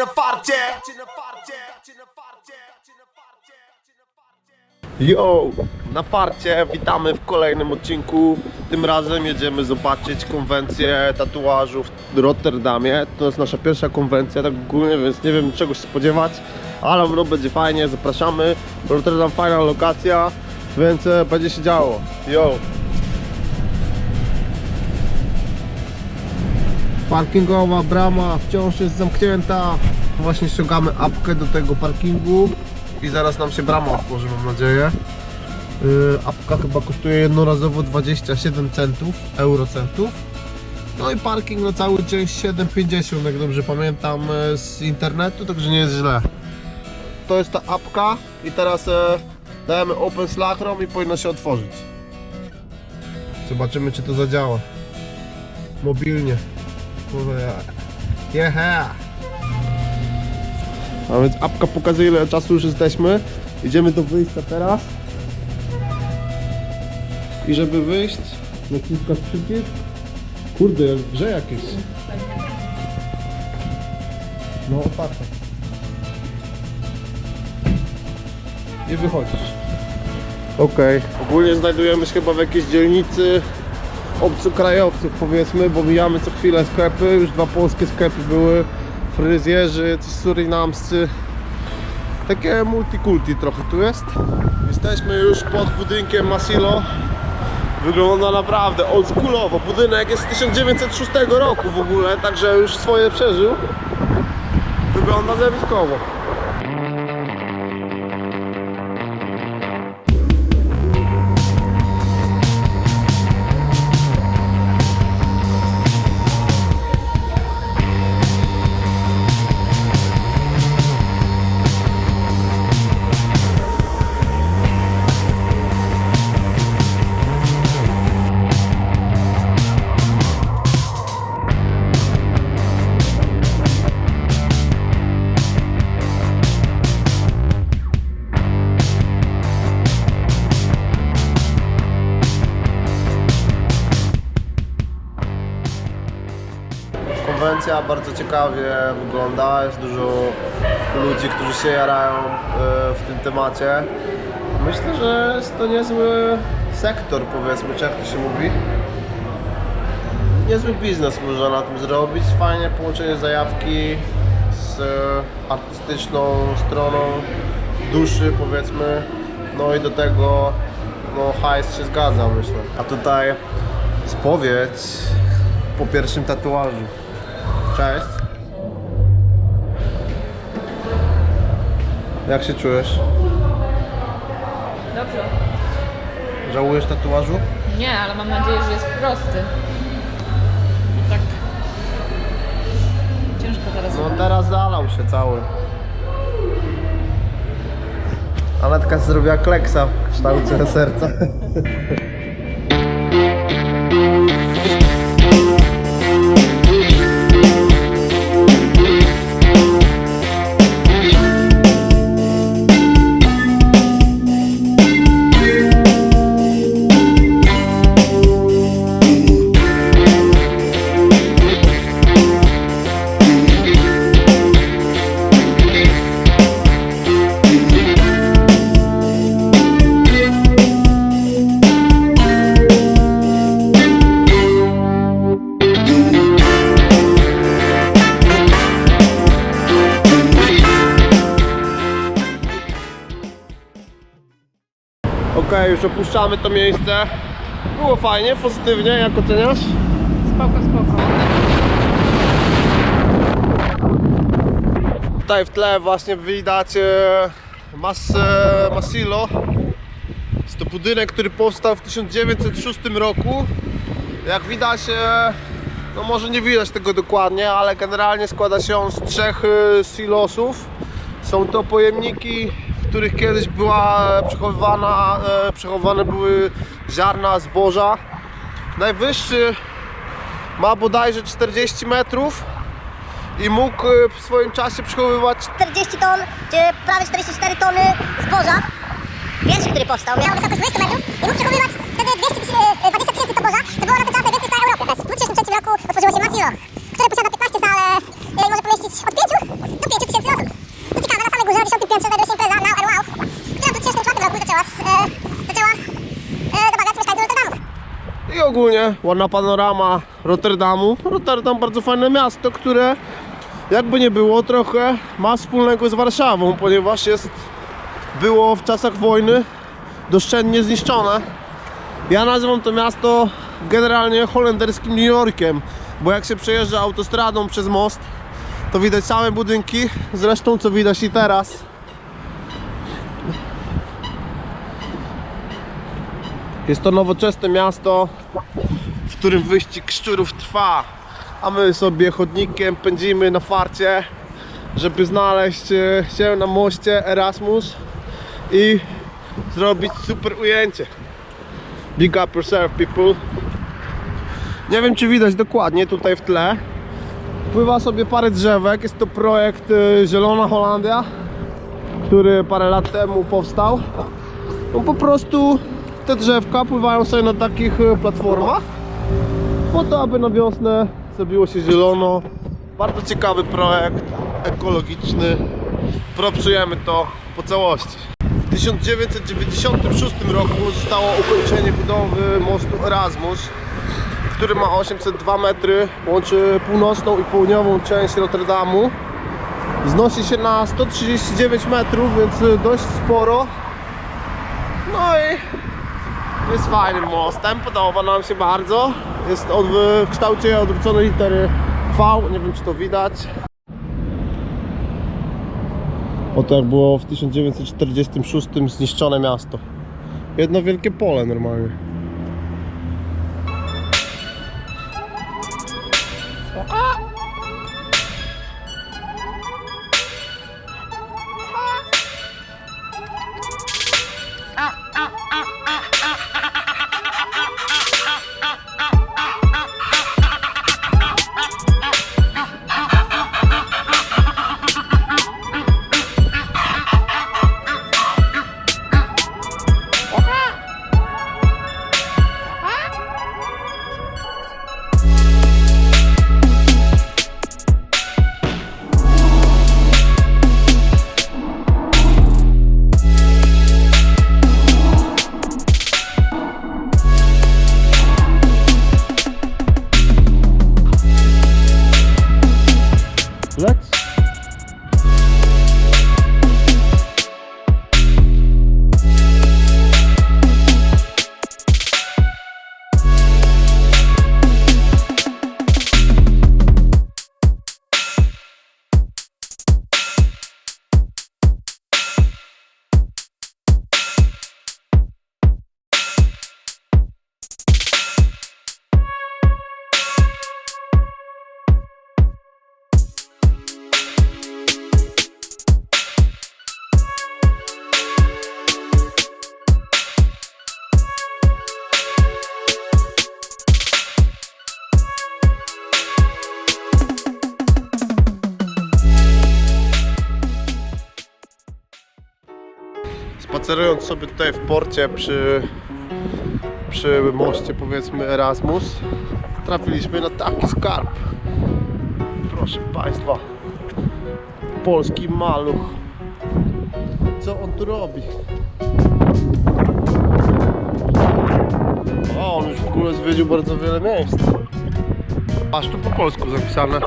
Na farcie! Yo, na farcie, witamy w kolejnym odcinku. Tym razem jedziemy zobaczyć konwencję tatuażu w Rotterdamie. To jest nasza pierwsza konwencja, tak ogólnie, więc nie wiem czego się spodziewać, ale no będzie fajnie, zapraszamy. Rotterdam fajna lokacja, więc e, będzie się działo. Yo. Parkingowa brama wciąż jest zamknięta. Właśnie ściągamy apkę do tego parkingu i zaraz nam się brama otworzy, mam nadzieję. Yy, apka chyba kosztuje jednorazowo 27 centów, eurocentów. No i parking na cały dzień 7,50 jak dobrze pamiętam e, z internetu, także nie jest źle. To jest ta apka i teraz e, dajemy open slachrom i powinno się otworzyć. Zobaczymy czy to zadziała. Mobilnie. Kurde. Yeah. A więc apka pokazuje ile czasu już jesteśmy. Idziemy do wyjścia teraz. I żeby wyjść, naciskasz przycisk. Kurde, jak grze jakieś. No otwarte. I wychodzisz. Okej. Ogólnie znajdujemy się chyba w jakiejś dzielnicy obcokrajowców powiedzmy, bo mijamy co chwilę sklepy. Już dwa polskie sklepy były. Fryzjerzy, coś surinamscy. Takie multikulti trochę tu jest. Jesteśmy już pod budynkiem Masilo. Wygląda naprawdę oldschoolowo. Budynek jest z 1906 roku w ogóle, także już swoje przeżył. Wygląda zjawiskowo. Konwencja bardzo ciekawie wygląda, jest dużo ludzi, którzy się jarają e, w tym temacie. Myślę, że jest to niezły sektor, powiedzmy, jak to się mówi. Niezły biznes można na tym zrobić, fajnie połączenie zajawki z e, artystyczną stroną duszy, powiedzmy. No i do tego no, hajs się zgadza, myślę. A tutaj spowiedź po pierwszym tatuażu. Cześć. Jak się czujesz? Dobrze. Żałujesz tatuażu? Nie, ale mam nadzieję, że jest prosty. I tak. Ciężko teraz. No teraz zalał się cały. Anetka zrobiła kleksa w kształcie serca. już opuszczamy to miejsce. Było fajnie, pozytywnie, jak oceniasz? Spoko, spoko. Tutaj w tle właśnie widać e, Mas, e, Masilo. Jest to budynek, który powstał w 1906 roku. Jak widać, e, no może nie widać tego dokładnie, ale generalnie składa się on z trzech silosów. Są to pojemniki, których kiedyś była przechowywana, e, przechowywane były ziarna zboża. Najwyższy ma bodajże 40 metrów i mógł e, w swoim czasie przechowywać 40 ton, czy prawie 44 tony zboża. Pierwszy, który powstał, miał wysokość 20 metrów i mógł przechowywać wtedy 200 tysięcy, e, 20 tysięcy zboża. To było na ten czas najwięcej w całej Europie. W 2003 roku otworzyło się Masilo, które posiada 15 sal e, i może pomieścić od 5 i ogólnie ładna panorama Rotterdamu. Rotterdam bardzo fajne miasto, które jakby nie było trochę ma wspólnego z Warszawą, ponieważ jest było w czasach wojny doszczętnie zniszczone. Ja nazywam to miasto generalnie holenderskim New Yorkiem, bo jak się przejeżdża autostradą przez most, to widać same budynki, zresztą co widać i teraz. Jest to nowoczesne miasto, w którym wyścig szczurów trwa, a my sobie chodnikiem pędzimy na farcie, żeby znaleźć e, się na moście Erasmus i zrobić super ujęcie. Big up yourself, people. Nie wiem, czy widać dokładnie tutaj w tle. Pływa sobie parę drzewek. Jest to projekt e, Zielona Holandia, który parę lat temu powstał. No po prostu te drzewka pływają sobie na takich e, platformach po to, aby na wiosnę zrobiło się zielono. Bardzo ciekawy projekt, ekologiczny. Propsujemy to po całości. W 1996 roku zostało ukończenie budowy mostu Erasmus, który ma 802 metry, łączy północną i południową część Rotterdamu. Wznosi się na 139 metrów, więc dość sporo. No i jest fajnym mostem, podoba nam się bardzo. Jest od, w kształcie odwróconej litery V, nie wiem czy to widać. Oto jak było w 1946 zniszczone miasto. Jedno wielkie pole normalnie. Spacerując sobie tutaj w porcie przy, przy moście powiedzmy Erasmus trafiliśmy na taki skarb. Proszę Państwa, polski maluch. Co on tu robi? O, on już w ogóle zwiedził bardzo wiele miejsc. Aż tu po polsku zapisane.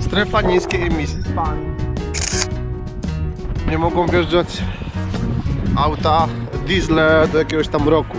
Strefa niskiej emisji spalin. Nie mogą wjeżdżać auta diesle do jakiegoś tam roku.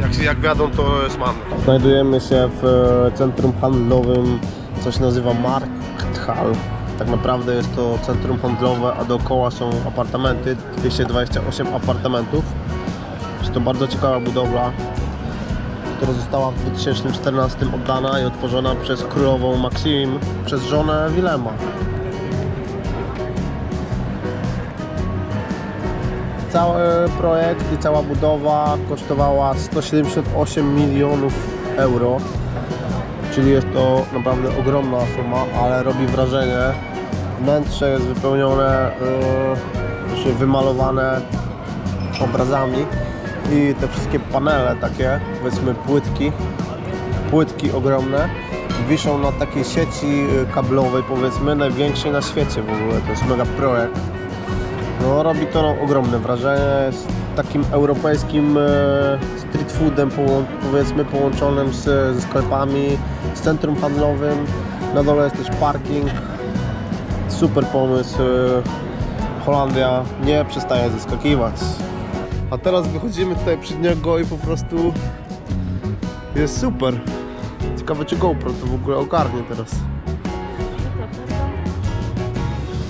Jak, jak wiadomo, to jest mandat. Znajdujemy się w e, centrum handlowym, co się nazywa Markthal. Tak naprawdę jest to centrum handlowe, a dookoła są apartamenty, 228 apartamentów. Jest to bardzo ciekawa budowla, która została w 2014 oddana i otworzona przez królową Maxim, przez żonę Wilema. Cały projekt i cała budowa kosztowała 178 milionów euro. Czyli jest to naprawdę ogromna suma, ale robi wrażenie. Wnętrze jest wypełnione, yy, wymalowane obrazami i te wszystkie panele takie, powiedzmy płytki, płytki ogromne wiszą na takiej sieci kablowej powiedzmy, największej na świecie w ogóle, to jest mega projekt. No robi to ogromne wrażenie, jest takim europejskim e, street foodem, powiedzmy połączonym z, ze sklepami, z centrum handlowym. Na dole jest też parking. Super pomysł. e, Holandia nie przestaje zaskakiwać. A teraz wychodzimy tutaj przed niego i po prostu jest super. Ciekawe czy GoPro to w ogóle ogarnie teraz.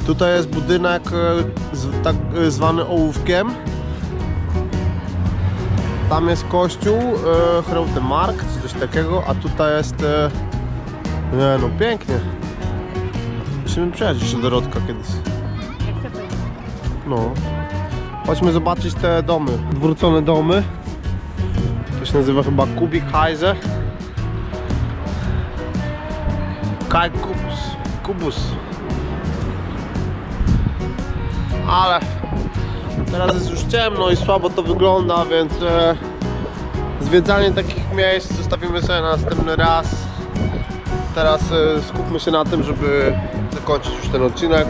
Tutaj jest budynek e, z, tak e, zwany ołówkiem. Tam jest kościół, e, Chrote Mark, czy coś takiego, a tutaj jest... Nie no, pięknie. Musimy przejść jeszcze do Rodka kiedyś. No. Chodźmy zobaczyć te domy. Odwrócone domy. To się nazywa chyba Kubik Heise. Kai Kubus. Kubus. Ale teraz jest już ciemno i słabo to wygląda, więc e, zwiedzanie takich miejsc zostawimy sobie na następny raz. Teraz e, skupmy się na tym, żeby zakończyć już ten odcinek.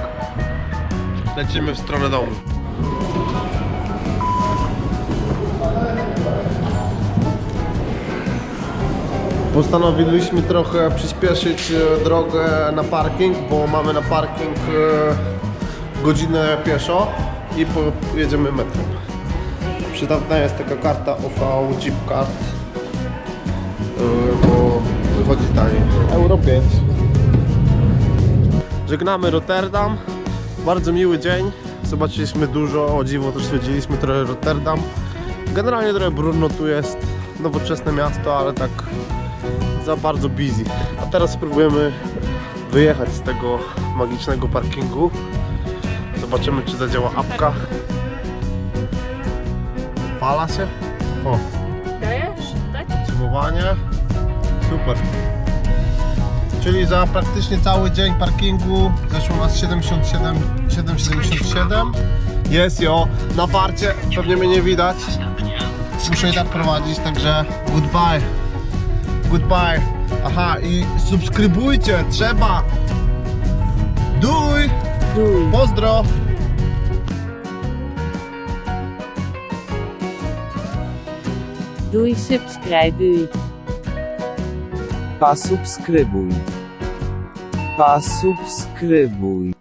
Lecimy w stronę domu. Postanowiliśmy trochę przyspieszyć e, drogę na parking, bo mamy na parking godzinę pieszo i pojedziemy metrem. Przydatna jest taka karta OV Jeep Card, e, bo wychodzi taniej. Euro 5. Żegnamy Rotterdam. Bardzo miły dzień. Zobaczyliśmy dużo, o dziwo też zwiedziliśmy trochę Rotterdam. Generalnie trochę brudno tu jest. Nowoczesne miasto, ale tak za bardzo busy. A teraz spróbujemy wyjechać z tego magicznego parkingu. Zobaczymy czy zadziała apka. Pala się. O, Dajesz? Dać? podsumowanie. Super. Czyli za praktycznie cały dzień parkingu zeszło nas 77, 7,77. Jest jo, na farcie, pewnie mnie nie widać. Muszę i tak prowadzić, także goodbye. Goodbye. Aha, i subskrybujcie, trzeba. Duj! Duj. Pozdro! Pa subskrybuj. Pa subskrybuj.